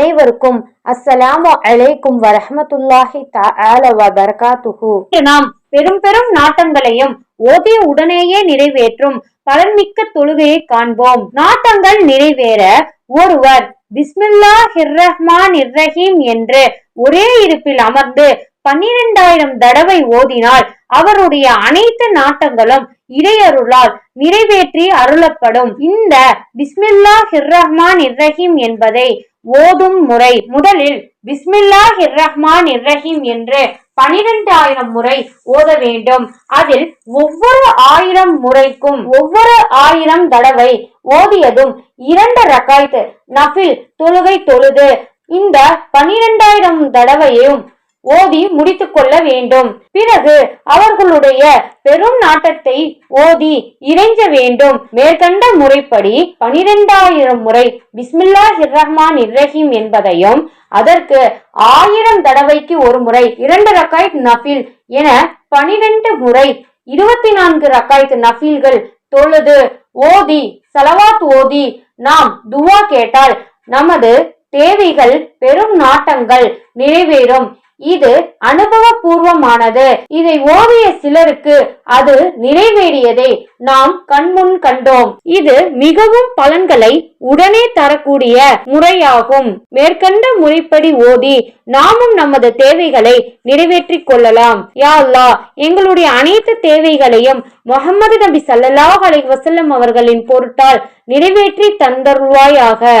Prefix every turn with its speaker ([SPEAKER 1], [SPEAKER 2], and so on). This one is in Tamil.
[SPEAKER 1] அனைவருக்கும் அஸ்ஸலாமு அலைக்கும் வரஹ்மத்துல்லாஹி தஆல
[SPEAKER 2] நாம் பெரும் பெரும் நாட்டங்களையும் ஓதிய உடனேயே நிறைவேற்றும் பலன்மிக்க தொழுகையை காண்போம். நாட்டங்கள் நிறைவேற ஒருவர் பிஸ்மில்லா ஹிர்ரஹ்மான் இர்ரஹீம் என்று ஒரே இருப்பில் அமர்ந்து பன்னிரெண்டாயிரம் தடவை ஓதினால் அவருடைய அனைத்து நாட்டங்களும் இறையருளால் நிறைவேற்றி அருளப்படும். இந்த பிஸ்மில்லா ஹிர்ரஹ்மான் இர்ரஹீம் என்பதை ஓதும் முறை. முதலில் பிஸ்மில்லா ஹிர்ரஹ்மான் இர்ரஹீம் என்று பனிரெண்டாயிரம் முறை ஓத வேண்டும். அதில் ஒவ்வொரு ஆயிரம் முறைக்கும் ஒவ்வொரு ஆயிரம் தடவை ஓதியதும் இரண்டு ரக்காய்த்து நஃபில் தொழுகை தொழுது இந்த பனிரெண்டாயிரம் தடவையும் ஓதி முடித்துக் கொள்ள வேண்டும். பிறகு அவர்களுடைய பெரும் நாட்டத்தை ஓதி இறைஞ்ச வேண்டும். மேற்கண்ட முறைப்படி பனிரெண்டாயிரம் முறை பிஸ்மில்லா ரஹ்மான் இர்ரஹீம் என்பதையும் அதற்கு ஆயிரம் தடவைக்கு ஒரு முறை இரண்டு ரக்காய்த் நஃபில் என பனிரெண்டு முறை இருபத்தி நான்கு ரக்காய்த் நஃபில்கள் தொழுது ஓதி சலவாத் ஓதி நாம் துவா கேட்டால் நமது தேவைகள் பெரும் நாட்டங்கள் நிறைவேறும். இது அனுபவபூர்வமானது. இதை ஓதிய சிலருக்கு அது நிறைவேறியதை நாம் கண்முன் கண்டோம். இது மிகவும் பலன்களை உடனே தரக்கூடிய முறையாகும். மேற்கண்ட முறைப்படி ஓதி நாமும் நமது தேவைகளை நிறைவேற்றிக் கொள்ளலாம். யா எங்களுடைய அனைத்து தேவைகளையும் முகமது நபி சல்லல்லாஹ் அலை வசல்லம் அவர்களின் பொருட்டால் நிறைவேற்றி தந்தருள்வாயாக.